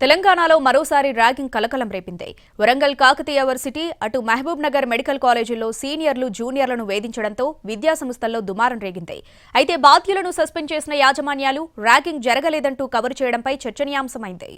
తెలంగాణలో మరోసారి ర్యాగింగ్ కలకలం రేపింది. వరంగల్ కాకతీయ వర్సిటీ అటు మహబూబ్ నగర్ మెడికల్ కాలేజీల్లో సీనియర్లు జూనియర్లను వేధించడంతో విద్యాసంస్థల్లో దుమారం రేగింది. అయితే బాధ్యులను సస్పెండ్ చేసిన యాజమాన్యాలు ర్యాగింగ్ జరగలేదంటూ కవర్ చేయడంపై చర్చనీయాంశమైంది.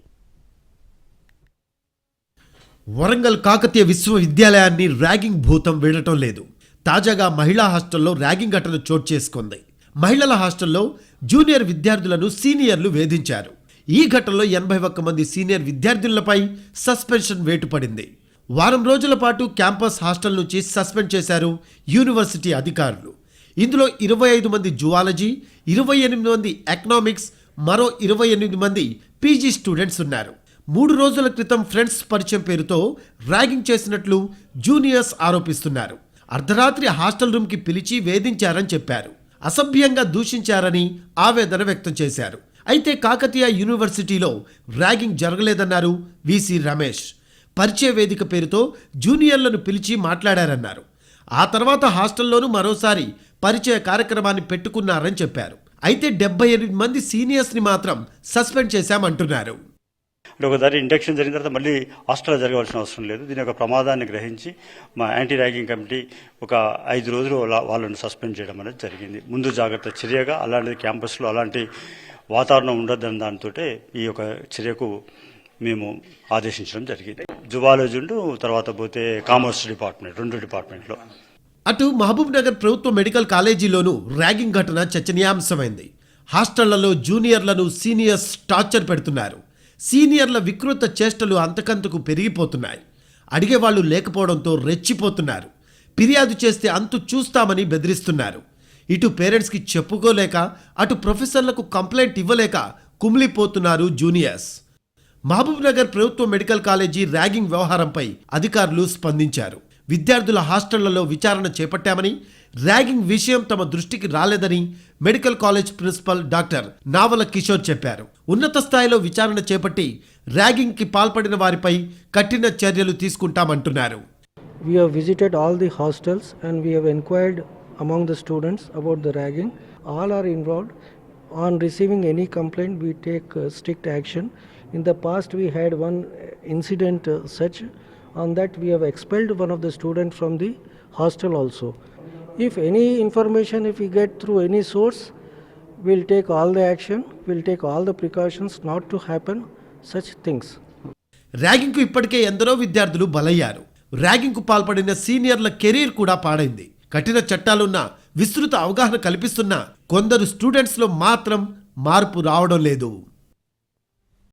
వరంగల్ కాకతీయ విశ్వవిద్యాలయాన్ని ర్యాగింగ్ భూతం వీడటం లేదు. తాజాగా మహిళా హాస్టల్లో ర్యాగింగ్ ఘటన చోటు చేసుకుంది. మహిళల హాస్టల్లో జూనియర్ విద్యార్థులను సీనియర్లు వేధించారు. ఈ ఘటనలో ఎనభై ఒక్క మంది సీనియర్ విద్యార్థులపై సస్పెన్షన్ వేటు పడింది వారం రోజుల పాటు క్యాంపస్ హాస్టల్ నుంచి సస్పెండ్ చేశారు యూనివర్సిటీ అధికారులు. ఇందులో ఇరవై ఐదు మంది జువాలజీ ఇరవై ఎనిమిది మంది ఎకనామిక్స్ మరో ఇరవై ఎనిమిది మంది పీజీ స్టూడెంట్స్ ఉన్నారు. మూడు రోజుల క్రితం ఫ్రెండ్స్ పరిచయం పేరుతో ర్యాగింగ్ చేసినట్లు జూనియర్స్ ఆరోపిస్తున్నారు. అర్ధరాత్రి హాస్టల్ రూమ్కి పిలిచి వేధించారని చెప్పారు. అసభ్యంగా దూషించారని ఆవేదన వ్యక్తం చేశారు. అయితే కాకతీయ యూనివర్సిటీలో ర్యాగింగ్ జరగలేదన్నారు విసి రమేష్. పరిచయ వేదిక పేరుతో జూనియర్లను పిలిచి మాట్లాడారన్నారు. ఆ తర్వాత హాస్టల్లోనూ మరోసారి పరిచయ కార్యక్రమాన్ని పెట్టుకున్నారని చెప్పారు. అయితే డెబ్బై ఎనిమిది మంది సీనియర్స్ని మాత్రం సస్పెండ్ చేశామంటున్నారు. అంటే ఒకసారి ఇండక్షన్ జరిగిన తర్వాత మళ్ళీ హాస్టల్లో జరగవలసిన అవసరం లేదు. దీని యొక్క ప్రమాదాన్ని గ్రహించి మా యాంటీ ర్యాగింగ్ కమిటీ ఒక ఐదు రోజులు వాళ్ళను సస్పెండ్ చేయడం అనేది జరిగింది. ముందు జాగ్రత్త చర్యగా అలాంటి క్యాంపస్లో అలాంటి వాతావరణం ఉండొద్దని దాంతో ఈ యొక్క చర్యకు మేము ఆదేశించడం జరిగింది. జువాలజీ ఉండు తర్వాత పోతే కామర్స్ డిపార్ట్మెంట్ రెండు డిపార్ట్మెంట్లో. అటు మహబూబ్ నగర్ ప్రభుత్వ మెడికల్ కాలేజీలోనూ ర్యాగింగ్ ఘటన చర్చనీయాంశమైంది. హాస్టళ్ళలో జూనియర్లను సీనియర్స్ టార్చర్ పెడుతున్నారు. సీనియర్ల వికృత చేష్టలు అంతకంతకు పెరిగిపోతున్నాయి. అడిగేవాళ్ళు లేకపోవడంతో రెచ్చిపోతున్నారు. ఫిర్యాదు చేస్తే అంతు చూస్తామని బెదిరిస్తున్నారు. ఇటు పేరెంట్స్కి చెప్పుకోలేక అటు ప్రొఫెసర్లకు కంప్లైంట్ ఇవ్వలేక కుమిలిపోతున్నారు జూనియర్స్. మహబూబ్ నగర్ ప్రభుత్వ మెడికల్ కాలేజీ ర్యాగింగ్ వ్యవహారంపై అధికారులు స్పందించారు. విద్యార్థుల హాస్టళ్ళలో విచారణ చేపట్టామని ర్యాగింగ్ విషయం తమ దృష్టికి రాలేదని medical college principal doctor Navala Kishore చెప్పారు. ఉన్నత స్థాయిలో విచారణ చేపట్టి ర్యాగింగ్కి పాల్పడిన వారిపై కఠిన చర్యలు తీసుకుంటామంటున్నారు. We have visited all the hostels and we have inquired among the students about the ragging. All are involved. On receiving any complaint, we take uh, strict action. In the past, we had one uh, incident uh, such. On that, we have expelled one of the students from the hostel also. If any information, if we get through any source, we'll take all the action. We'll take all the precautions not to happen such things. ర్యాగింగ్కు ఇప్పటికే ఎందరో విద్యార్థులు బలయ్యారు ర్యాగింగ్కు పాల్పడిన సీనియర్ల career కూడా పాడైంది కఠిన చట్టాలున్న విస్తృత అవగాహన కల్పిస్తున్న కొందరు స్టూడెంట్స్లో మాత్రం మార్పు రావడం లేదు.